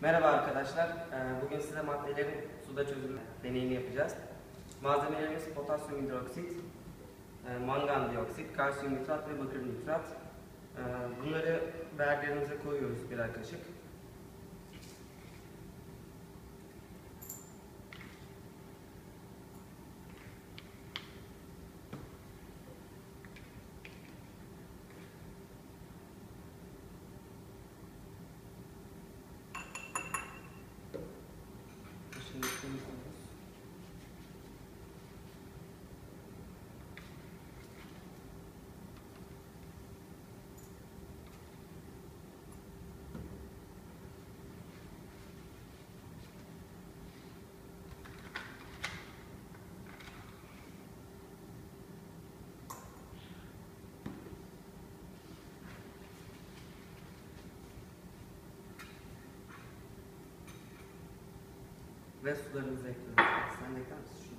Merhaba arkadaşlar. Ee, Bugün size maddelerin suda çözülme deneyini yapacağız. Malzemelerimiz potasyum hidroksit, e, mangan dioksit, kalsiyum nitrat ve bakır nitrat. Ee, Bunları beğerlerimize koyuyoruz birer kaşık. Ve sularımızı ekliyoruz. Sen de ekler misin şunu?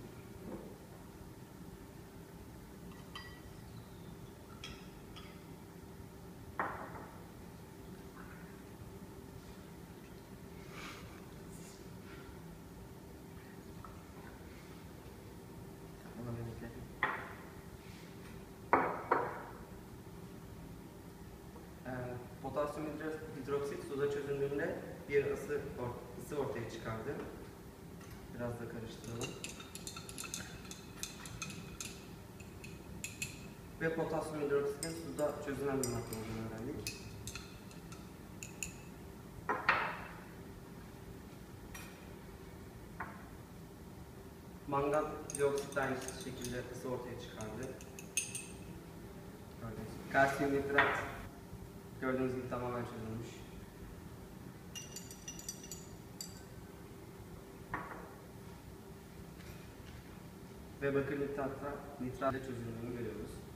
Ee, Potasyum hidro- hidroksit suda çözündüğünde bir ısı, ısı ortaya çıkardı. Biraz da karıştıralım. Ve potasyum hidroksitin suda çözünen bir madde olduğunu öğrendik. Mangan dioksit aynı şekilde ısı ortaya çıkardı. Kalsiyum nitrat gördüğünüz gibi tamamen çözülmüş. Ve bakır nitratta nitratla çözüldüğünü görüyoruz.